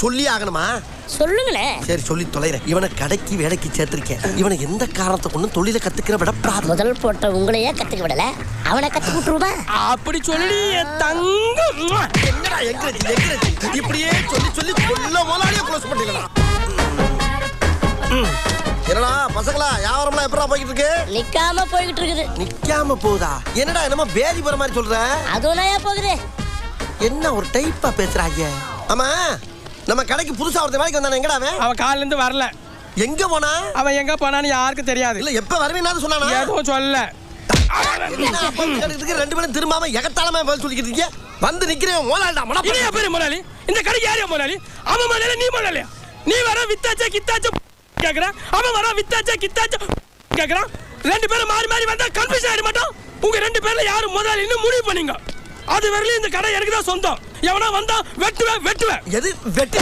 சொல்லி ஆகணுமா? சொல்லுங்களேன் சரி சொல்லி தொலைறேன். இவனை கடைக்கு வேலைக்கு சேர்த்திருக்கேன். இவனை எந்த காரணத்தை கொண்டும் தொழிலை கத்துக்கிற விடப்படாது. முதல் போட்ட உங்களையே கத்துக்க விடல. அவனை கத்து விட்டுருமா அப்படி சொல்லி என் தங்கம் என்னடா எங்கிரஜி எங்கிரஜி இப்படியே சொல்லி சொல்லி கொல்ல முதலாளியே க்ளோஸ் பண்ணிக்கலாம் என்னடா பசங்களா வியாபாரம்லாம் எப்படா போய்கிட்டு இருக்கு நிக்காம போய்கிட்டு இருக்குது நிக்காம போகுதா? என்னடா என்னமோ பேதி போற மாதிரி சொல்ற? அதுவும் நான் போகுது. என்ன ஒரு டைப்பா பேசுறாங்க? ஆமா. கடைக்கு புதுசா ஒருத்தன் வேலைக்கு வந்தானே எங்கடா அவன்? அவன் காலையில இருந்து வரல. எங்க போனா? அவன் எங்க போனான்னு யாருக்கும் தெரியாது. இல்ல எப்ப வருவேன்னு சொன்னானா? எதுவும் சொல்ல என்ன அப்ப கேட்டுக்கிட்டு ரெண்டு பேரும் திரும்பாம எகத்தாளமா பதில் சொல்லிக்கிட்டு இருக்கீங்க. வந்து நிக்கிறேன் மோலாண்டா மடப்பா இனியா பேரு முதலாளி இந்த கடைக்கு யாரையா முதலாளி அவன் முதலாளி நீ முதலாளியா நீ வர வித்தாச்சா கித்தாச்சா கேக்குற? அவன் வர வித்தாச்சா கித்தாச்சா கேக்குறான் ரெண்டு பேரும் மாறி மாறி வந்தா கன்ஃபியூஷன் ஆயிட மாட்டோம். உங்க ரெண்டு பேர்ல யாரு முதலாளின்னு முடிவு பண்ணீங்க. அது வரையிலும் இந்த கடை எனக்கு தான் சொந்தம். எவனா வந்தா வெட்டுவேன் வெட்டுவேன். எது வெட்டி